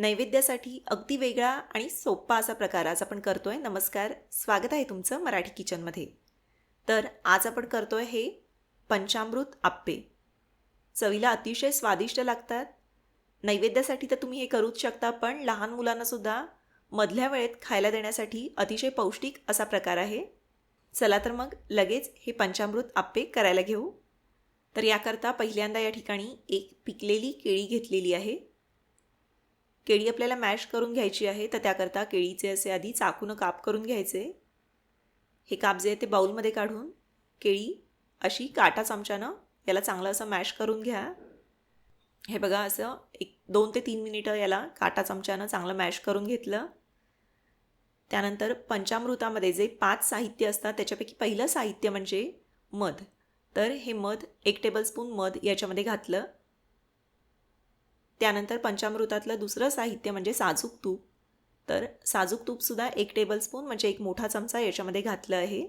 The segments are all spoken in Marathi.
नैवेद्यासाठी अगदी वेगळा आणि सोप्पा असा प्रकार आज आपण करतोय. नमस्कार स्वागत आहे तुमचं मराठी किचनमध्ये. तर आज आपण करतोय हे पंचामृत आप्पे. चवीला अतिशय स्वादिष्ट लागतात. नैवेद्यासाठी तर तुम्ही हे करूच शकता पण लहान मुलांनासुद्धा मधल्या वेळेत खायला देण्यासाठी अतिशय पौष्टिक असा प्रकार आहे. चला तर मग लगेच हे पंचामृत आप्पे करायला घेऊ. तर याकरता पहिल्यांदा या ठिकाणी एक पिकलेली केळी घेतलेली आहे. केळी आपल्याला मॅश करून घ्यायची आहे तर त्याकरता केळीचे असे आधी चाकूनं काप करून घ्यायचे. हे काप जे आहे ते बाऊलमध्ये काढून केळी अशी काटा चमच्यानं याला चांगलं असं मॅश करून घ्या. हे बघा असं एक दोन ते तीन मिनिटं याला काटा चमच्यानं चांगलं मॅश करून घेतलं. त्यानंतर पंचामृतामध्ये जे पाच साहित्य असतात त्याच्यापैकी पहिलं साहित्य म्हणजे मध. तर हे मध एक टेबलस्पून मध याच्यामध्ये घातलं. त्यानंतर पंचामृतातलं दुसरं साहित्य म्हणजे साजूक तूप. तर साजूक तूपसुद्धा एक टेबलस्पून म्हणजे एक मोठा चमचा याच्यामध्ये घातलं आहे.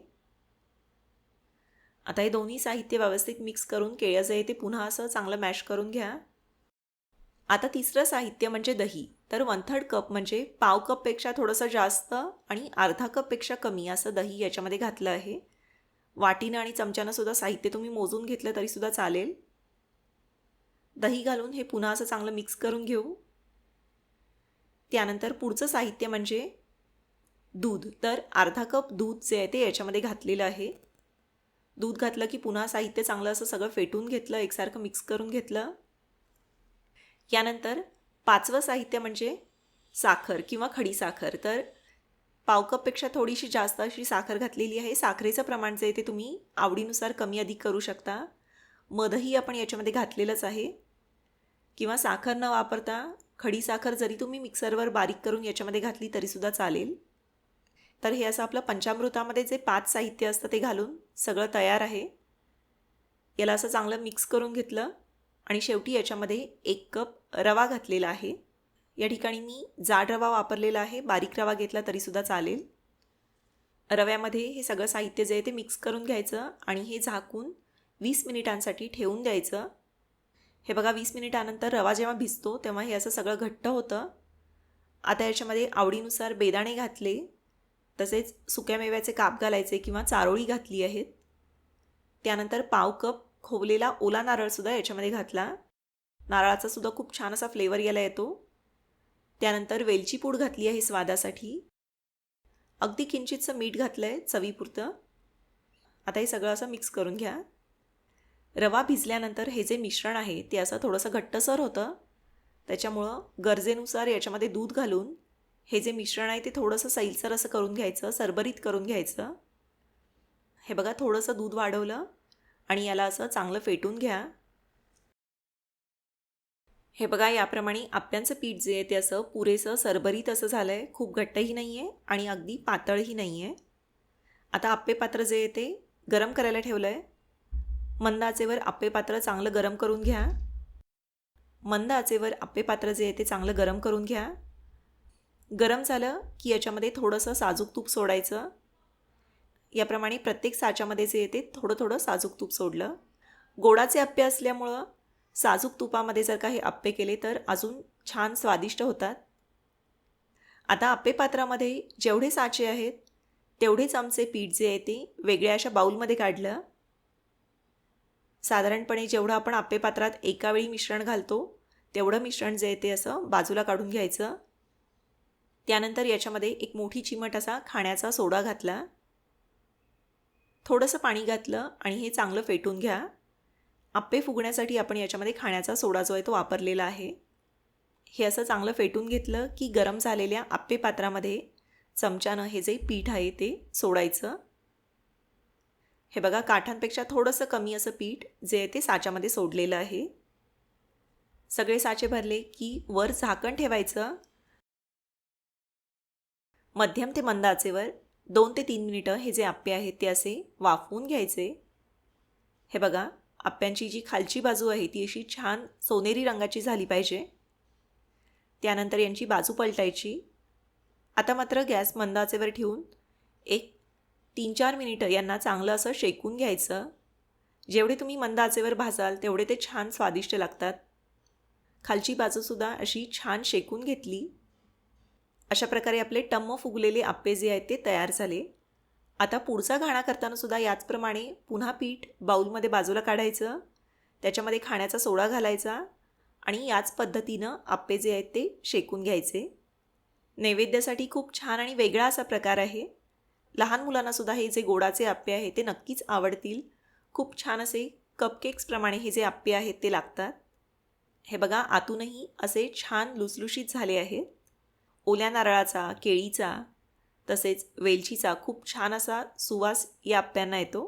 आता हे दोन्ही साहित्य व्यवस्थित मिक्स करून केळं जे आहे ते पुन्हा असं चांगलं मॅश करून घ्या. आता तिसरं साहित्य म्हणजे दही. तर वन थर्ड कप म्हणजे पाव कपपेक्षा थोडंसं जास्त आणि अर्धा कपपेक्षा कमी असं दही याच्यामध्ये घातलं आहे. वाटीनं आणि चमच्यानं सुद्धा साहित्य तुम्ही मोजून घेतलं तरीसुद्धा चालेल. दही घालून हे पुन्हा असं चांगलं मिक्स करून घेऊ. त्यानंतर पुढचं साहित्य म्हणजे दूध. तर अर्धा कप दूध जे आहे ते याच्यामध्ये घातलेलं आहे. दूध घातलं की पुन्हा साहित्य चांगलं असं सगळं फेटून घेतलं एकसारखं मिक्स करून घेतलं. यानंतर पाचवं साहित्य म्हणजे साखर किंवा खडी साखर. तर पाव कपपेक्षा थोडीशी जास्त अशी साखर घातलेली आहे. साखरेचं प्रमाण जे आहे ते तुम्ही आवडीनुसार कमी अधिक करू शकता. मधही आपण याच्यामध्ये घातलेलंच आहे. किंवा साखर न वापरता खडी साखर जरी तुम्ही मिक्सरवर बारीक करून याच्यामध्ये घातली तरीसुद्धा चालेल. तर हे असं आपलं पंचामृतामध्ये जे पाच साहित्य असतं ते घालून सगळं तयार आहे. याला असं चांगलं मिक्स करून घेतलं आणि शेवटी याच्यामध्ये एक कप रवा घातलेला आहे. या ठिकाणी मी जाड रवा वापरलेला आहे. बारीक रवा घेतला तरीसुद्धा चालेल. रव्यामध्ये हे सगळं साहित्य जे आहे ते मिक्स करून घ्यायचं आणि हे झाकून वीस मिनिटांसाठी ठेवून द्यायचं. हे बघा वीस मिनिटानंतर रवा जेव्हा भिजतो तेव्हा हे असं सगळं घट्ट होतं. आता याच्यामध्ये आवडीनुसार बेदाणे घातले तसेच सुक्या मेव्याचे काप घालायचे किंवा चारोळी घातली आहेत. त्यानंतर पाव कप खोवलेला ओला नारळसुद्धा याच्यामध्ये घातला. नारळाचा सुद्धा खूप छान असा फ्लेवर यायला येतो. त्यानंतर वेलची पूड घातली आहे स्वादासाठी. अगदी किंचितचं मीठ घातलं आहे चवीपुरतं. आता हे सगळं असं मिक्स करून घ्या. रवा भिजल्यानंतर हे जे मिश्रण आहे ते असं थोडंसं घट्टसर होतं. त्याच्यामुळं गरजेनुसार याच्यामध्ये दूध घालून हे जे मिश्रण आहे ते थोडंसं सैलसर असं करून घ्यायचं सरबरीत करून घ्यायचं. हे बघा थोडंसं दूध वाढवलं आणि याला असं चांगलं फेटून घ्या. हे बघा याप्रमाणे आप्यांचं पीठ जे आहे ते असं पुरेसं सरबरीत असं झालं आहे खूप घट्टही नाही आहे आणि अगदी पातळही नाही आहे आता आप्पे पात्र जे आहे ते गरम करायला ठेवलं आहे मंद आचेवर आप्पे पात्र चांगलं गरम करून घ्या. मंद आचेवर आप्पे पात्र जे आहे ते चांगलं गरम करून घ्या. गरम झालं की याच्यामध्ये थोडंसं साजूक तूप सोडायचं. याप्रमाणे प्रत्येक साच्यामध्ये जे येते थोडं थोडं साजूक तूप सोडलं. गोडाचे आप्पे असल्यामुळं साजूक तुपामध्ये जर काही आप्पे केले तर अजून छान स्वादिष्ट होतात. आता आप्पे पात्रामध्ये जेवढे साचे आहेत तेवढे चमचे पीठ जे आहे ते वेगळ्या अशा बाऊलमध्ये काढलं. साधारणपणे जेवढं आपण आप्पे पात्रात मिश्रण घालतो तेवढं मिश्रण जे आहे ते असं बाजूला काढून घ्यायचं. त्यानंतर याच्यामध्ये एक मोठी चिमट असा खाण्याचा सोडा घातला. थोडंसं पाणी घातलं आणि हे चांगलं फेटून घ्या. आप्पे फुगण्यासाठी आपण याच्यामध्ये खाण्याचा सोडा जो आहे तो वापरलेला आहे. हे असं चांगलं फेटून घेतलं की गरम झालेल्या आप्पे पात्रामध्ये चमच्यानं हे जे पीठ आहे ते सोडायचं. हे बघा काठांपेक्षा थोडंसं कमी असं पीठ जे आहे ते साच्यामध्ये सोडलेलं आहे. सगळे साचे भरले की वर झाकण ठेवायचं. मध्यम ते मंद आचेवर दोन ते तीन मिनिटं हे जे आप्पे आहेत ते असे वाफवून घ्यायचे. हे बघा आप्प्यांची जी खालची बाजू आहे ती अशी छान सोनेरी रंगाची झाली पाहिजे. त्यानंतर यांची बाजू पलटायची. आता मात्र गॅस मंदाचेवर ठेवून एक तीन चार मिनिटं यांना चांगलं असं शेकून घ्यायचं. जेवढे तुम्ही मंद आचेवर भाजाल तेवढे ते छान स्वादिष्ट लागतात. खालची बाजूसुद्धा अशी छान शेकून घेतली. अशा प्रकारे आपले टम्म फुगलेले आप्पे जे आहेत ते तयार झाले. आता पुढचा घाणा करताना सुद्धा याचप्रमाणे पुन्हा पीठ बाऊलमध्ये बाजूला काढायचं. त्याच्यामध्ये खाण्याचा सोडा घालायचा आणि याच पद्धतीनं आप्पे जे आहेत ते शेकून घ्यायचे. नैवेद्यासाठी खूप छान आणि वेगळा असा प्रकार आहे. लहान मुलांनासुद्धा हे जे गोडाचे आप्पे आहे ते नक्कीच आवडतील. खूप छान असे कपकेक्सप्रमाणे हे जे आप्पे आहेत ते लागतात. हे बघा आतूनही असे छान लुसलुशीत झाले आहेत. ओल्या नारळाचा केळीचा तसेच वेलचीचा खूप छान असा सुवास या आप्प्यांना येतो.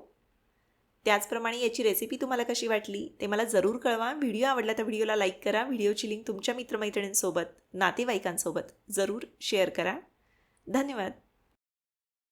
त्याचप्रमाणे याची रेसिपी तुम्हाला कशी वाटली ते मला जरूर कळवा. व्हिडिओ आवडला तर व्हिडिओला लाईक करा. व्हिडिओची लिंक तुमच्या मित्रमैत्रिणींसोबत नातेवाईकांसोबत जरूर शेअर करा. धन्यवाद.